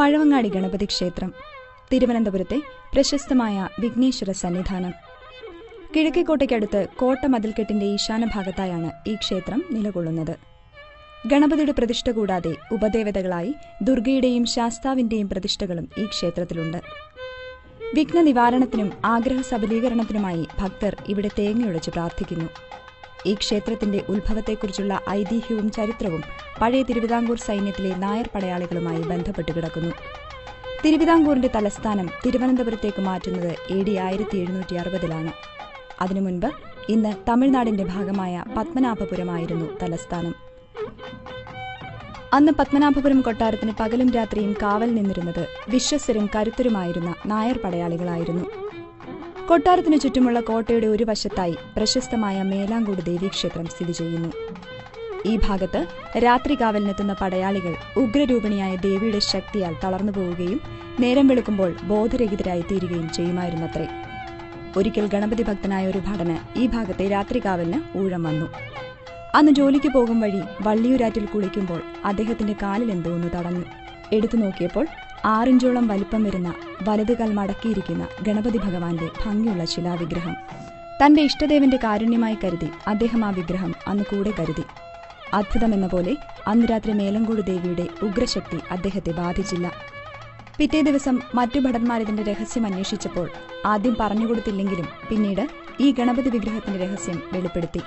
പഴവങ്ങാടി ഗണപതി ക്ഷേത്രം തിരുവനന്തപുരത്തെ പ്രശസ്തമായ വിഘ്നേശ്വര സന്നിധാനം. കിഴക്കേക്കോട്ടയ്ക്കടുത്ത് കോട്ട മതിൽക്കെട്ടിന്റെ ഈശാന ഭാഗത്തായാണ് ഈ ക്ഷേത്രം നിലകൊള്ളുന്നത്. ഗണപതിയുടെ പ്രതിഷ്ഠ കൂടാതെ ഉപദേവതകളായി ദുർഗയുടെയും ശാസ്താവിന്റെയും പ്രതിഷ്ഠകളും ഈ ക്ഷേത്രത്തിലുണ്ട്. വിഘ്ന നിവാരണത്തിനും ആഗ്രഹ സബലീകരണത്തിനുമായി ഭക്തർ ഇവിടെ തേങ്ങയൊഴിച്ച് പ്രാർത്ഥിക്കുന്നു. ഈ ക്ഷേത്രത്തിന്റെ ഉത്ഭവത്തെക്കുറിച്ചുള്ള ഐതിഹ്യവും ചരിത്രവും പഴയ തിരുവിതാംകൂർ സൈന്യത്തിലെ നായർ പടയാളികളുമായി ബന്ധപ്പെട്ട് കിടക്കുന്നു. തിരുവിതാംകൂറിന്റെ തലസ്ഥാനം തിരുവനന്തപുരത്തേക്ക് മാറ്റുന്നത് എ ഡി ആയിരത്തി എഴുന്നൂറ്റി അറുപതിലാണ് അതിനു മുൻപ് ഇന്ന് തമിഴ്നാടിന്റെ ഭാഗമായ പത്മനാഭപുരമായിരുന്നു തലസ്ഥാനം. അന്ന് പത്മനാഭപുരം കൊട്ടാരത്തിന് പകലും രാത്രിയും കാവൽ നിന്നിരുന്നത് വിശ്വസ്തരും കരുത്തരുമായിരുന്ന നായർ പടയാളികളായിരുന്നു. കൊട്ടാരത്തിനു ചുറ്റുമുള്ള കോട്ടയുടെ ഒരു വശത്തായി പ്രശസ്തമായ മേലാങ്കോട് ദേവീക്ഷേത്രം സ്ഥിതി ചെയ്യുന്നു. ഈ ഭാഗത്ത് രാത്രി കാവലിനെത്തുന്ന പടയാളികൾ ഉഗ്രരൂപിണിയായ ദേവിയുടെ ശക്തിയാൽ തളർന്നു പോവുകയും നേരം വെളുക്കുമ്പോൾ ബോധരഹിതരായി തീരുകയും ചെയ്യുമായിരുന്നത്രേ. ഒരിക്കൽ ഗണപതി ഭക്തനായ ഒരു ഭടന് ഈ ഭാഗത്തെ രാത്രികാവലിന് ഊഴം വന്നു. അന്ന് ജോലിക്ക് പോകും വഴി വള്ളിയൂരാറ്റിൽ കുളിക്കുമ്പോൾ അദ്ദേഹത്തിന്റെ കാലിൽ എന്തോ ഒന്ന് തടഞ്ഞു. എടുത്തു നോക്കിയപ്പോൾ ആറിഞ്ചോളം വലിപ്പം വരുന്ന വലതുകാൽ മടക്കിയിരിക്കുന്ന ഗണപതി ഭഗവാന്റെ ഭംഗിയുള്ള ശിലാവിഗ്രഹം. തന്റെ ഇഷ്ടദേവന്റെ കാരുണ്യമായി കരുതി അദ്ദേഹം ആ വിഗ്രഹം അന്ന് കൂടെ കരുതി. അത്ഭുതമെന്ന പോലെ അന്ന് രാത്രി മേലങ്കോട് ദേവിയുടെ ഉഗ്രശക്തി അദ്ദേഹത്തെ ബാധിച്ചില്ല. പിറ്റേ ദിവസം മറ്റു ഭടന്മാരിതിന്റെ രഹസ്യം അന്വേഷിച്ചപ്പോൾ ആദ്യം പറഞ്ഞുകൊടുത്തില്ലെങ്കിലും പിന്നീട് ഈ ഗണപതി വിഗ്രഹത്തിന്റെ രഹസ്യം വെളിപ്പെടുത്തി.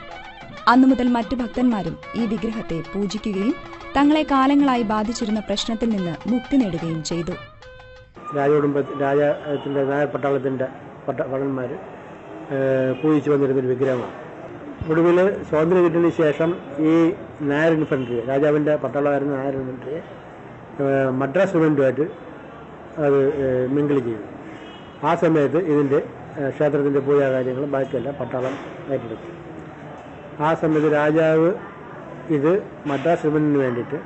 അന്നു മുതൽ മറ്റു ഭക്തന്മാരും ഈ വിഗ്രഹത്തെ പൂജിക്കുകയും തങ്ങളെ കാലങ്ങളായി ബാധിച്ചിരുന്ന പ്രശ്നത്തിൽ നിന്ന് മുക്തി നേടുകയും ചെയ്തു. രാജകുടുംബ പട്ടാളത്തിന്റെ പട്ട ഭടന്മാർ പൂജിച്ചു വന്നിരുന്നൊരു വിഗ്രഹമാണ്. ഒടുവിൽ സ്വാതന്ത്ര്യം കിട്ടിയതിന് ശേഷം ഈ നായർ ഇൻഫൻട്രി രാജാവിന്റെ പട്ടാളമായിരുന്ന നായർ ഇൻഫൻട്രിയെ മദ്രാസ് ഗവൺമെന്റുമായിട്ട് അത് മിങ്കിൾ ചെയ്തു. ആ സമയത്ത് ഇതിന്റെ ക്ഷേത്രത്തിന്റെ പൂജാ കാര്യങ്ങളും ബാക്കിയെല്ലാം പട്ടാളം ഏറ്റെടുത്തു. ആ സമയത്ത് രാജാവ് ഇത് മദ്രാസ് ഗവൺമെന്റിന് വേണ്ടിയിട്ട്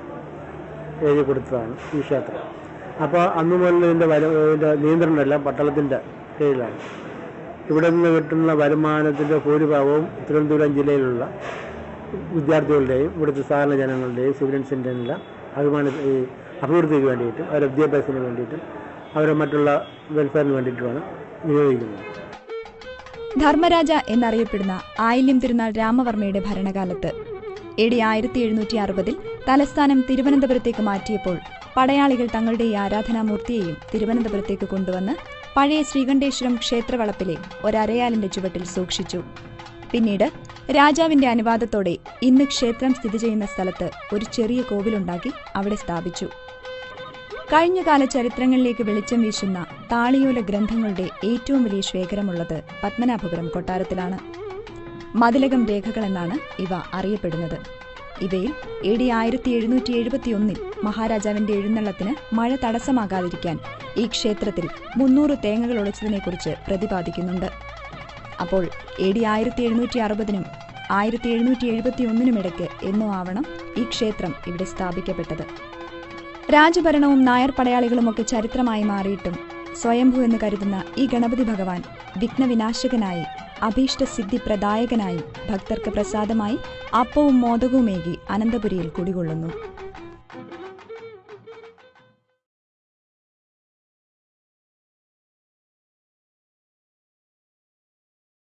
എഴുതി കൊടുത്തതാണ് ഈ ക്ഷേത്രം. അപ്പോൾ അന്ന് മുതൽ ഇതിന്റെ വര ഇതിന്റെ നിയന്ത്രണമെല്ലാം പട്ടാളത്തിന്റെ കീഴിലാണ്. ഇവിടെ നിന്ന് കിട്ടുന്ന വരുമാനത്തിന്റെ ഭൂരിഭാഗവും തിരുവനന്തപുരം ജില്ലയിലുള്ള വിദ്യാർത്ഥികളുടെയും ഇവിടുത്തെ സാധാരണ ജനങ്ങളുടെയും സിവിലിയൻസിന്റെ എല്ലാം അഭിമാന ഈ അഭിവൃദ്ധിക്ക് വേണ്ടിയിട്ടും അവരുടെ വിദ്യാഭ്യാസത്തിന് വേണ്ടിയിട്ടും അവരെ മറ്റുള്ള വെൽഫെയറിന് വേണ്ടിയിട്ടുമാണ് വിനിയോഗിക്കുന്നത് ധർമ്മരാജ എന്നറിയപ്പെടുന്ന ആയില്യം തിരുനാൾ രാമവർമ്മയുടെ ഭരണകാലത്ത്. എ ഡി ആയിരത്തി എഴുന്നൂറ്റി അറുപതിൽ തലസ്ഥാനം തിരുവനന്തപുരത്തേക്ക് മാറ്റിയപ്പോൾ പടയാളികൾ തങ്ങളുടെ ഈ ആരാധനാമൂർത്തിയെയും തിരുവനന്തപുരത്തേക്ക് കൊണ്ടുവന്ന് പഴയ ശ്രീകണ്ഠേശ്വരം ക്ഷേത്രവളപ്പിലെ ഒരരയാലിന്റെ ചുവട്ടിൽ സൂക്ഷിച്ചു. പിന്നീട് രാജാവിന്റെ അനുവാദത്തോടെ ഇന്ന് ക്ഷേത്രം സ്ഥിതി ചെയ്യുന്ന സ്ഥലത്ത് ഒരു ചെറിയ കോവിലുണ്ടാക്കി അവിടെ സ്ഥാപിച്ചു. കഴിഞ്ഞകാല ചരിത്രങ്ങളിലേക്ക് വെളിച്ചം വീശുന്ന താളിയോല ഗ്രന്ഥങ്ങളുടെ ഏറ്റവും വലിയ ശേഖരമുള്ളത് പത്മനാഭപുരം കൊട്ടാരത്തിലാണ്. മതിലകം രേഖകളെന്നാണ് ഇവ അറിയപ്പെടുന്നത്. ഇവയിൽ എ ഡി ആയിരത്തി എഴുന്നൂറ്റി എഴുപത്തിയൊന്നിൽ മഹാരാജാവിന്റെ എഴുന്നള്ളത്തിന് മഴ തടസ്സമാകാതിരിക്കാൻ ഈ ക്ഷേത്രത്തിൽ മുന്നൂറ് തേങ്ങകൾ ഒളിച്ചതിനെക്കുറിച്ച് പ്രതിപാദിക്കുന്നുണ്ട്. അപ്പോൾ എ ഡി ആയിരത്തി എഴുന്നൂറ്റി അറുപതിനും ആയിരത്തി എഴുന്നൂറ്റി എഴുപത്തിയൊന്നിനും ഇടയ്ക്ക് എന്നും ആവണം ഈ ക്ഷേത്രം ഇവിടെ സ്ഥാപിക്കപ്പെട്ടത്. രാജഭരണവും നായർ പടയാളികളുമൊക്കെ ചരിത്രമായി മാറിയിട്ടും സ്വയംഭൂ എന്ന് കരുതുന്ന ഈ ഗണപതി ഭഗവാൻ വിഘ്നവിനാശകനായി അഭീഷ്ട സിദ്ധി പ്രദായകനായി ഭക്തർക്ക് പ്രസാദമായി അപ്പവും മോദകവുമേകി അനന്തപുരിയിൽ കുടികൊള്ളുന്നു.